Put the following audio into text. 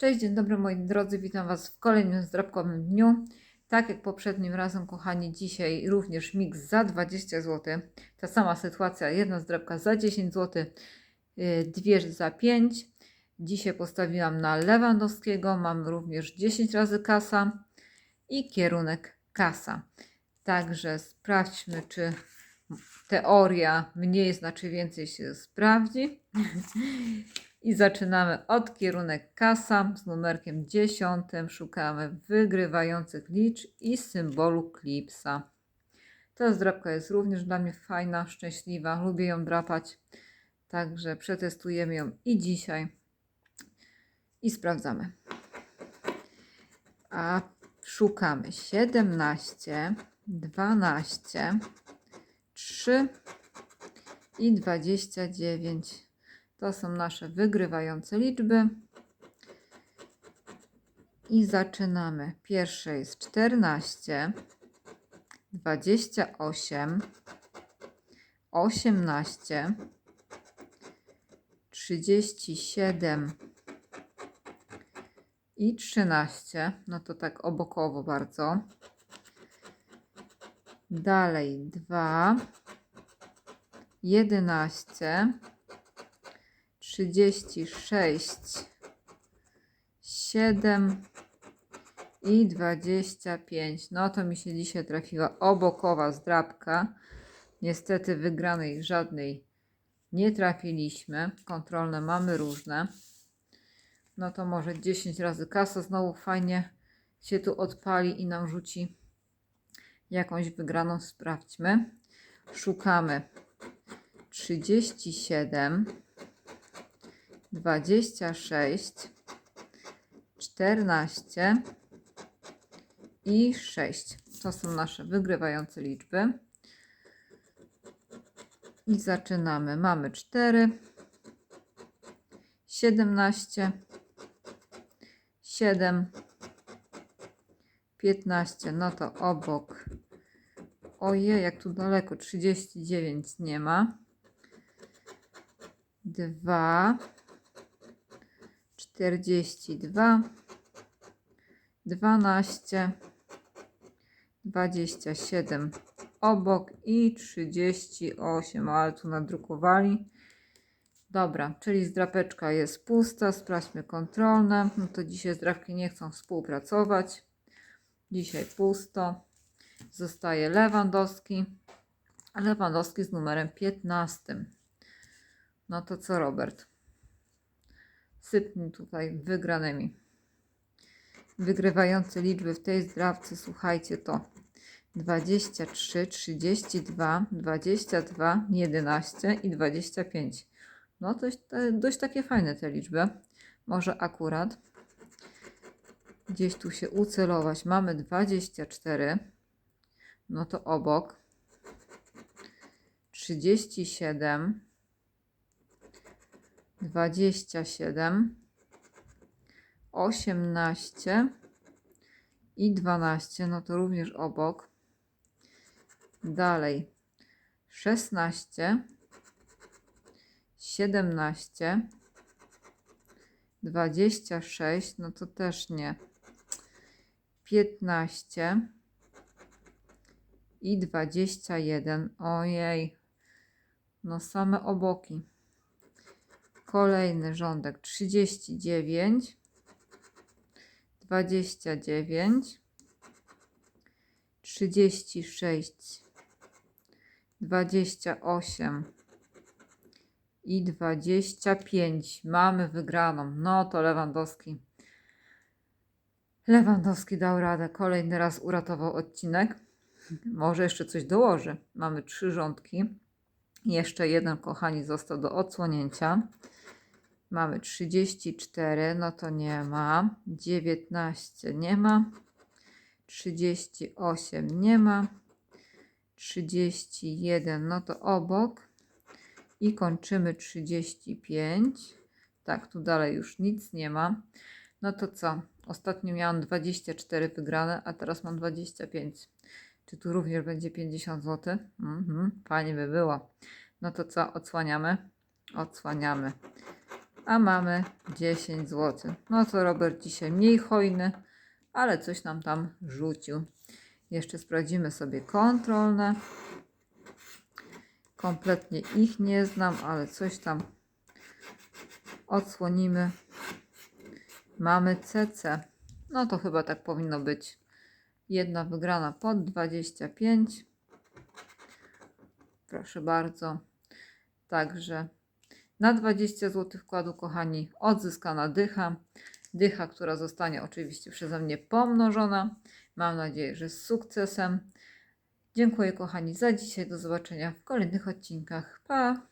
Cześć, dzień dobry moi drodzy, witam Was w kolejnym zdrabkowym dniu. Tak jak poprzednim razem, kochani, dzisiaj również miks za 20 zł. Ta sama sytuacja, jedna zdrabka za 10 zł, yy, dwie za 5. Dzisiaj postawiłam na Lewandowskiego, mam również 10 razy kasa i kierunek kasa. Także sprawdźmy, czy teoria mniej znaczy więcej się sprawdzi. I zaczynamy od kierunek kasa z numerkiem 10. Szukamy wygrywających liczb i symbolu klipsa. Ta zdrabka jest również dla mnie fajna, szczęśliwa. Lubię ją drapać. Także przetestujemy ją i dzisiaj. I sprawdzamy. A szukamy 17, 12, 3 i 29. To są nasze wygrywające liczby. I zaczynamy. Pierwsze jest 14, 28, 18, 37 i 13. No to tak obokowo bardzo. Dalej 2, 11, 36, 7 i 25. No to mi się dzisiaj trafiła obokowa zdrabka. Niestety wygranej żadnej nie trafiliśmy. Kontrolne mamy różne. No to może 10 razy kasa znowu fajnie się tu odpali i nam rzuci jakąś wygraną. Sprawdźmy. Szukamy 37 26, 14 i 6. To są nasze wygrywające liczby. I zaczynamy. Mamy 4, 17, 7, 15. No to obok. Ojej, jak tu daleko. 39 nie ma. 2, 42, 12, 27 obok i 38, ale tu nadrukowali. Dobra, czyli zdrapeczka jest pusta, sprawdźmy kontrolne. No to dzisiaj zdrapki nie chcą współpracować. Dzisiaj pusto. Zostaje Lewandowski. Lewandowski z numerem 15. No to co, Robert? Sypnij tutaj wygranymi. Wygrywające liczby w tej zdrawce, słuchajcie, to 23, 32, 22, 11 i 25. No to dość, dość takie fajne te liczby. Może akurat gdzieś tu się ucelować. Mamy 24. No to obok 37 27, 18 i 12, no to również obok. Dalej 16, 17, 26, no to też nie. 15 i 21. Ojej, no same oboki. Kolejny rządek 39, 29, 36, 28 i 25. Mamy wygraną. No to Lewandowski. Lewandowski dał radę. Kolejny raz uratował odcinek. Może jeszcze coś dołoży. Mamy trzy rządki. Jeszcze jeden, kochani, został do odsłonięcia. Mamy 34, no to nie ma. 19 nie ma. 38 nie ma. 31, no to obok. I kończymy 35. Tak, tu dalej już nic nie ma. No to co? Ostatnio miałam 24 wygrane, a teraz mam 25. Czy tu również będzie 50 zł? Mhm, fajnie by było. No to co? Odsłaniamy? Odsłaniamy. A mamy 10 zł. No to Robert dzisiaj mniej hojny, ale coś nam tam rzucił. Jeszcze sprawdzimy sobie kontrolne. Kompletnie ich nie znam, ale coś tam odsłonimy. Mamy CC. No to chyba tak powinno być. Jedna wygrana pod 25. Proszę bardzo. Także na 20 zł wkładu, kochani, odzyskana dycha. Dycha, która zostanie oczywiście przeze mnie pomnożona. Mam nadzieję, że z sukcesem. Dziękuję, kochani, za dzisiaj. Do zobaczenia w kolejnych odcinkach. Pa!